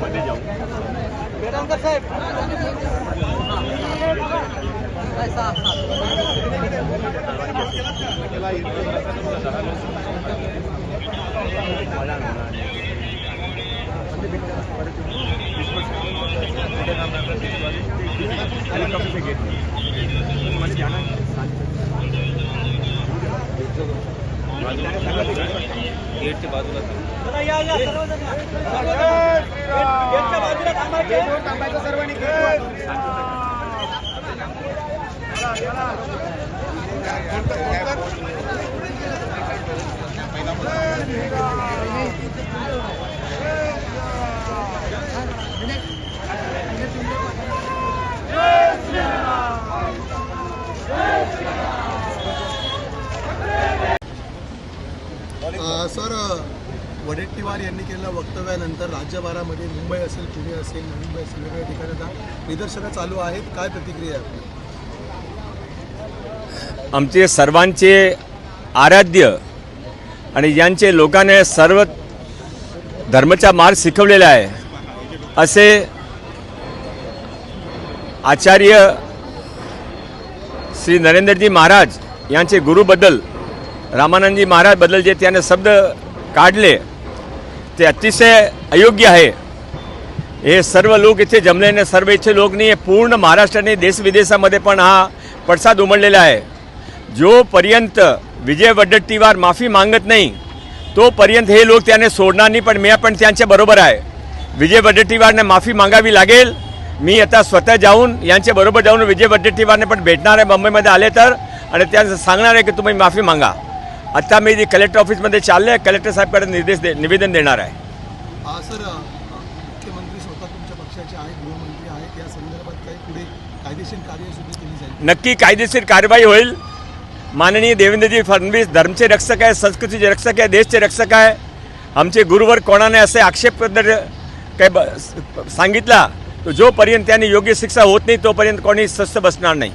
बने जाऊँ बेरंगर साहब कब से गेट मैंने जाना है गेटच्या बाजूला अ, सर वडेट्टीवार यांनी केलेल्या वक्तव्यानंतर राज्यभरामध्ये मुंबई असेल पुणे असेल नवी मुंबई असेल वेगवेगळ्या ठिकाणी आता निदर्शनं चालू आहेत. काय प्रतिक्रिया आहे आमचे सर्वांचे आराध्य आणि ज्यांचे लोकांनी सर्व धर्माचा मार्ग शिकवलेला आहे. असे आचार्य श्री नरेंद्रजी महाराज यांचे गुरुबद्दल रामानंदजी महाराजबद्दल जे त्याने शब्द काढले ते अतिशय अयोग्य आहे. हे सर्व लोक इथे जमलेले सर्व इथे लोक नाही पूर्ण महाराष्ट्राने देशविदेशामध्ये पण हा पडसाद उमडलेला आहे. जोपर्यंत विजय वडट्टीवार माफी मागत नाही तोपर्यंत हे लोक त्याने सोडणार नाही पण मी पण त्यांच्या बरोबर आहे. विजय वडट्टीवारने माफी मागावी लागेल. मी आता स्वतः जाऊन यांच्या बरोबर जाऊन विजय वड्डेट्टीवारने पण भेटणार आहे मुंबईमध्ये आले तर. आणि त्यांचं सांगणार आहे की तुम्ही माफी मागा. आता मी कलेक्टर ऑफिसमध्ये चालले आहे कलेक्टर साहेबकडे निर्देश दे निवेदन देणार आहे. सर मुख्यमंत्री स्वतः तुमच्या पक्षाचे आहेत गृहमंत्री आहेत. या संदर्भात काही पुढे कायदेशीर कार्यसुद्धा केली जाईल. नक्की कायदेशीर कारवाई होईल. माननीय देवेंद्रजी फडणवीस धर्मचे रक्षक आहे संस्कृतीचे रक्षक आहे देशचे रक्षक आहे. आमचे गुरुवर कोणाने असे आक्षेप काही सांगितला तो जोपर्यंत त्यांनी योग्य शिक्षा होत नाही तोपर्यंत कोणी स्वस्थ बसणार नाही.